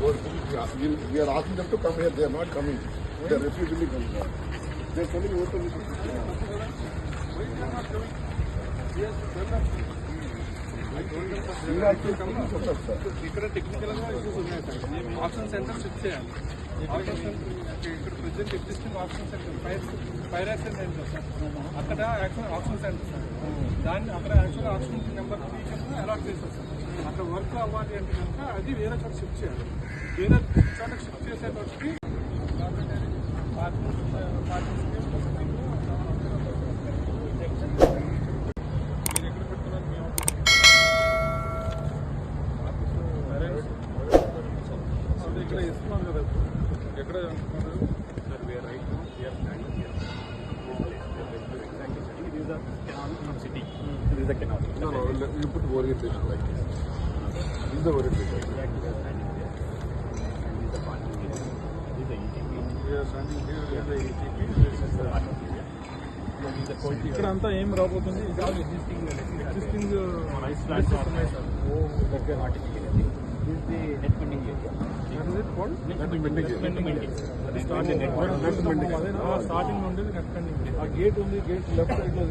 We are asking them to come here, they are not coming. They are refusing to come here. They are telling you what to do. You have to come and sir. ఇక్కడ technical గా issues ఉన్నాయి sir option centre shift చేయాలి option centre ఇక్కడ present existing option centre fire fire action centre sir అక్కడ action option centre sir దాన్ని అక్కడ actual option number three allot చేశారు సార్. అక్కడ వర్క్ అవ్వాలి అంటే కనుక అది వేరే చోట షిఫ్ట్ చేయాలి. వేరే చోట షిఫ్ట్ చేసేటప్పటికి పార్కింగ్ పార్కింగ్ మీరు ఎక్కడ పెట్టుకున్నారు మీ ఆఫీస్ అదే ఇక్కడ ఇస్తున్నాం కదా from city. This is the canal. No, no, you put orientation like this. This is the orientation. Exactly. And this is the parking area. This is the ETP. We are standing here with the ETP. This is the parking area. This is ఇక్కడ అంతా ఏం రాబోతుంది existing. Existing Nice flats are ఉన్నాయి sir Funding. అది Not the net funding. Starting నుండి net ఆ gate ఉంది gate left సైడ్లో